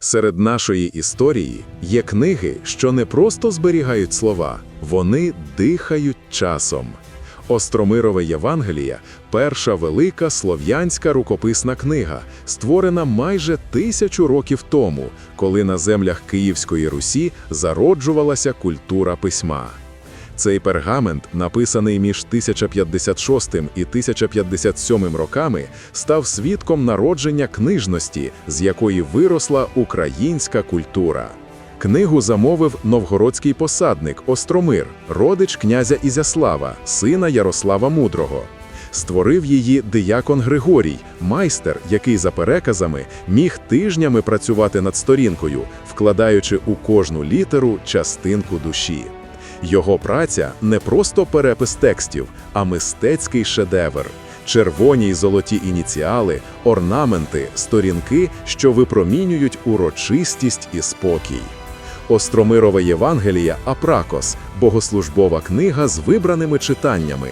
Серед нашої історії є книги, що не просто зберігають слова, вони дихають часом. Остромирове Євангелія перша велика слов'янська рукописна книга, створена майже тисячу років тому, коли на землях Київської Русі зароджувалася культура письма. Цей пергамент, написаний між 1056 і 1057 роками, став свідком народження книжності, з якої виросла українська культура. Книгу замовив новгородський посадник Остромир, родич князя Ізяслава, сина Ярослава Мудрого. Створив її диякон Григорій, майстер, який за переказами міг тижнями працювати над сторінкою, вкладаючи у кожну літеру частинку душі. Його праця не просто перепис текстів, а мистецький шедевр. Червоні й золоті ініціали, орнаменти, сторінки, що випромінюють урочистість і спокій. Остромирове Євангелія Апракос богослужбова книга з вибраними читаннями.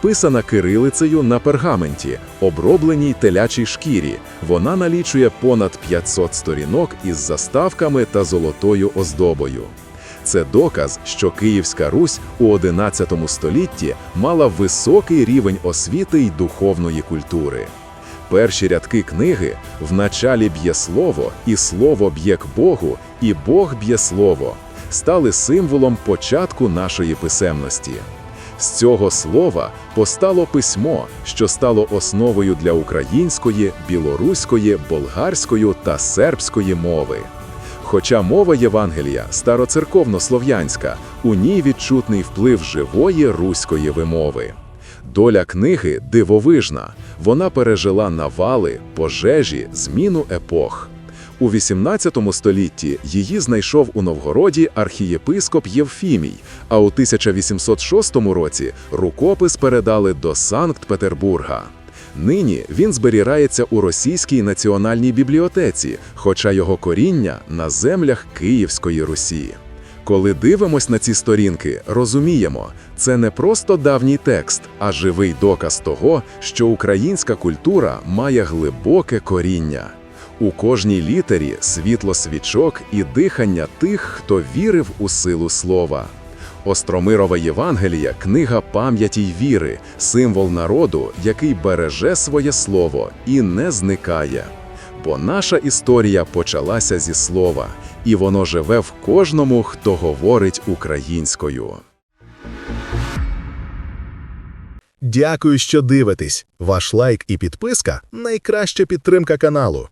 Писана кирилицею на пергаменті, обробленій телячій шкірі. Вона налічує понад 500 сторінок із заставками та золотою оздобою. Це доказ, що Київська Русь у XI столітті мала високий рівень освіти й духовної культури. Перші рядки книги «В началі б'є слово, і слово б'є к Богу, і Бог б'є слово» стали символом початку нашої писемності. З цього слова постало письмо, що стало основою для української, білоруської, болгарської та сербської мови. Хоча мова Євангелія староцерковно-слов'янська, у ній відчутний вплив живої руської вимови. Доля книги дивовижна. Вона пережила навали, пожежі, зміну епох. У XVIII столітті її знайшов у Новгороді архієпископ Євфімій, а у 1806 році рукопис передали до Санкт-Петербурга. Нині він зберігається у Російській національній бібліотеці, хоча його коріння на землях Київської Русі. Коли дивимось на ці сторінки, розуміємо, це не просто давній текст, а живий доказ того, що українська культура має глибоке коріння. У кожній літері світло свічок і дихання тих, хто вірив у силу слова. Остромирова Євангелія книга пам'яті й віри, символ народу, який береже своє слово і не зникає. Бо наша історія почалася зі слова, і воно живе в кожному, хто говорить українською. Дякую, що дивитесь. Ваш лайк і підписка найкраща підтримка каналу.